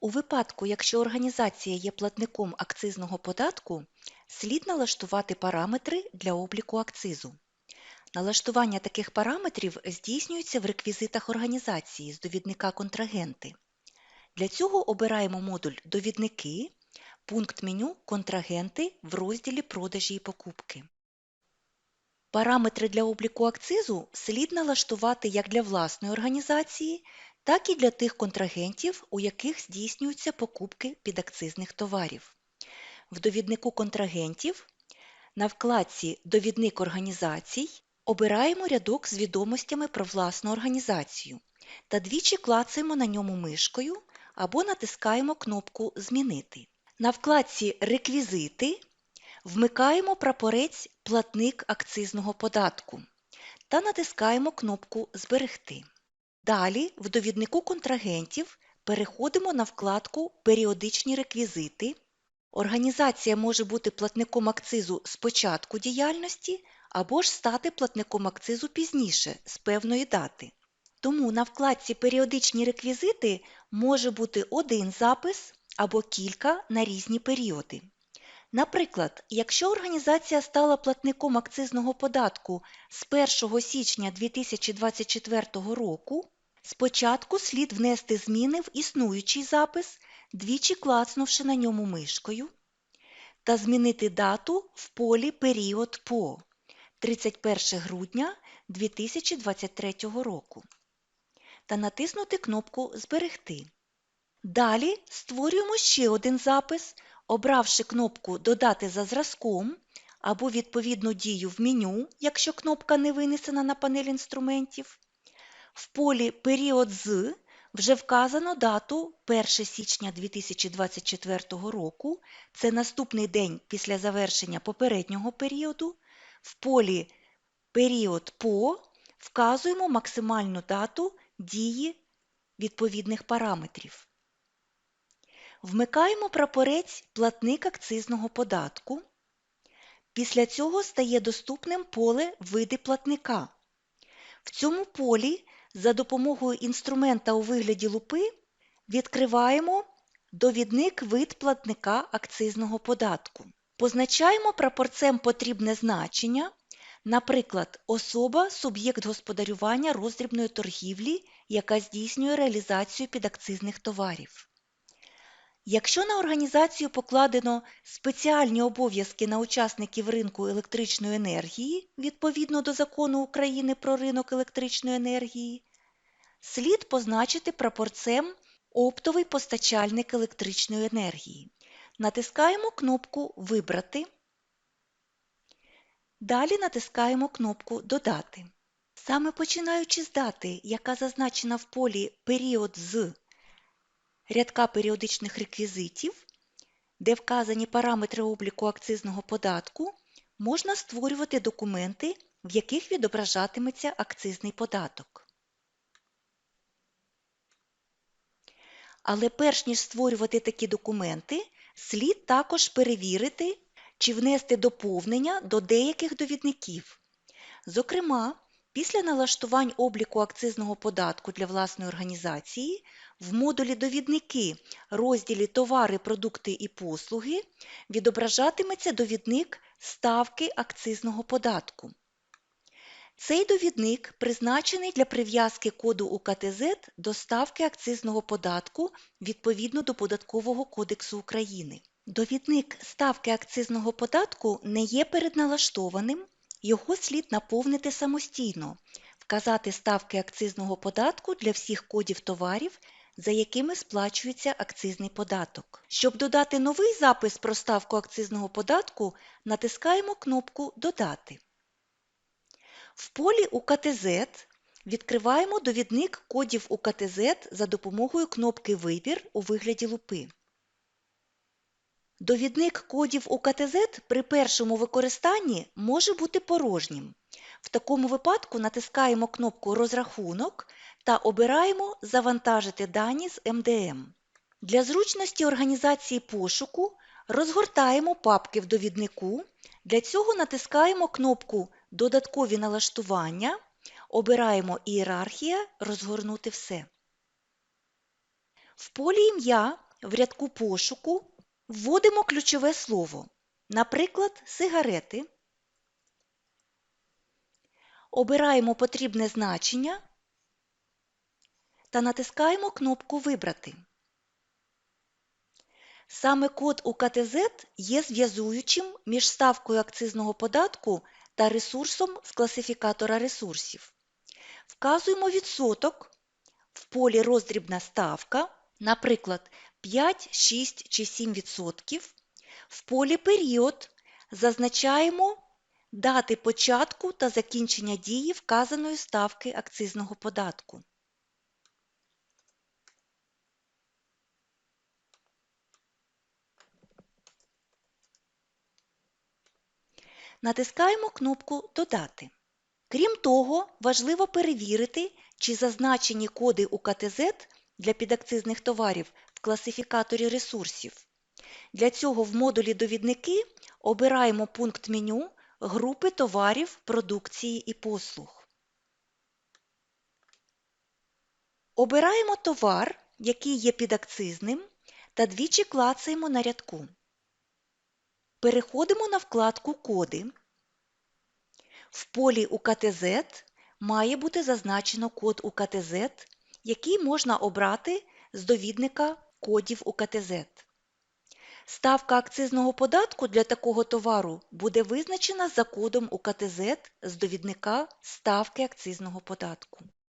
У випадку, якщо організація є платником акцизного податку, слід налаштувати параметри для обліку акцизу. Налаштування таких параметрів здійснюється в реквізитах організації з довідника контрагенти. Для цього обираємо модуль Довідники, пункт меню Контрагенти в розділі Продажі і покупки. Параметри для обліку акцизу слід налаштувати як для власної організації, так і для тих контрагентів, у яких здійснюються покупки підакцизних товарів. В довіднику контрагентів на вкладці Довідник організацій обираємо рядок з відомостями про власну організацію та двічі клацаємо на ньому мишкою або натискаємо кнопку Змінити. На вкладці Реквізити вмикаємо прапорець Платник акцизного податку та натискаємо кнопку Зберегти. Далі в довіднику контрагентів переходимо на вкладку Періодичні реквізити. Організація може бути платником акцизу з початку діяльності або ж стати платником акцизу пізніше, з певної дати. Тому на вкладці Періодичні реквізити може бути один запис або кілька на різні періоди. Наприклад, якщо організація стала платником акцизного податку з 1 січня 2024 року, спочатку слід внести зміни в існуючий запис, двічі клацнувши на ньому мишкою, та змінити дату в полі Період по 31 грудня 2023 року та натиснути кнопку Зберегти. Далі створюємо ще один запис, обравши кнопку Додати за зразком або відповідну дію в меню, якщо кнопка не винесена на панель інструментів. В полі Період з вже вказано дату 1 січня 2024 року, це наступний день після завершення попереднього періоду. В полі Період по вказуємо максимальну дату дії відповідних параметрів. Вмикаємо прапорець Платник акцизного податку. Після цього стає доступним поле Види платника. В цьому полі за допомогою інструмента у вигляді лупи відкриваємо довідник вид платника акцизного податку. Позначаємо прапорцем потрібне значення, наприклад, особа суб'єкт господарювання роздрібної торгівлі, яка здійснює реалізацію підакцизних товарів. Якщо на організацію покладено спеціальні обов'язки на учасників ринку електричної енергії відповідно до Закону України про ринок електричної енергії, слід позначити прапорцем Оптовий постачальник електричної енергії. Натискаємо кнопку Вибрати. Далі натискаємо кнопку Додати. Саме починаючи з дати, яка зазначена в полі Період з рядка періодичних реквізитів, де вказані параметри обліку акцизного податку, можна створювати документи, в яких відображатиметься акцизний податок. Але перш ніж створювати такі документи, слід також перевірити, чи внести доповнення до деяких довідників. Зокрема, після налаштувань обліку акцизного податку для власної організації в модулі Довідники розділі Товари, продукти і послуги відображатиметься довідник ставки акцизного податку. Цей довідник призначений для прив'язки коду УКТЗ до ставки акцизного податку відповідно до Податкового кодексу України. Довідник ставки акцизного податку не є передналаштованим, його слід наповнити самостійно, вказати ставки акцизного податку для всіх кодів товарів, за якими сплачується акцизний податок. Щоб додати новий запис про ставку акцизного податку, натискаємо кнопку Додати. В полі УКТЗ відкриваємо довідник кодів УКТЗ за допомогою кнопки Вибір у вигляді лупи. Довідник кодів УКТЗ при першому використанні може бути порожнім. В такому випадку натискаємо кнопку Розрахунок та обираємо Завантажити дані з МДМ. Для зручності організації пошуку розгортаємо папки в довіднику. Для цього натискаємо кнопку Додаткові налаштування, обираємо Ієрархія Розгорнути все. В полі ім'я в рядку пошуку вводимо ключове слово, наприклад, сигарети. Обираємо потрібне значення та натискаємо кнопку Вибрати. Саме код УКТЗ є зв'язуючим між ставкою акцизного податку та ресурсом з класифікатора ресурсів. Вказуємо відсоток в полі роздрібна ставка, наприклад, 5, 6 чи 7 відсотків. В полі період зазначаємо дати початку та закінчення дії вказаної ставки акцизного податку. Натискаємо кнопку Додати. Крім того, важливо перевірити, чи зазначені коди УКТЗ для підакцизних товарів класифікаторі ресурсів. Для цього в модулі Довідники обираємо пункт меню Групи товарів, продукції і послуг. Обираємо товар, який є підакцизним, та двічі клацаємо на рядку. Переходимо на вкладку Коди. В полі УКТЗ має бути зазначено код УКТЗ, який можна обрати з довідника кодів УКТЗ. Ставка акцизного податку для такого товару буде визначена за кодом УКТЗ з довідника ставки акцизного податку.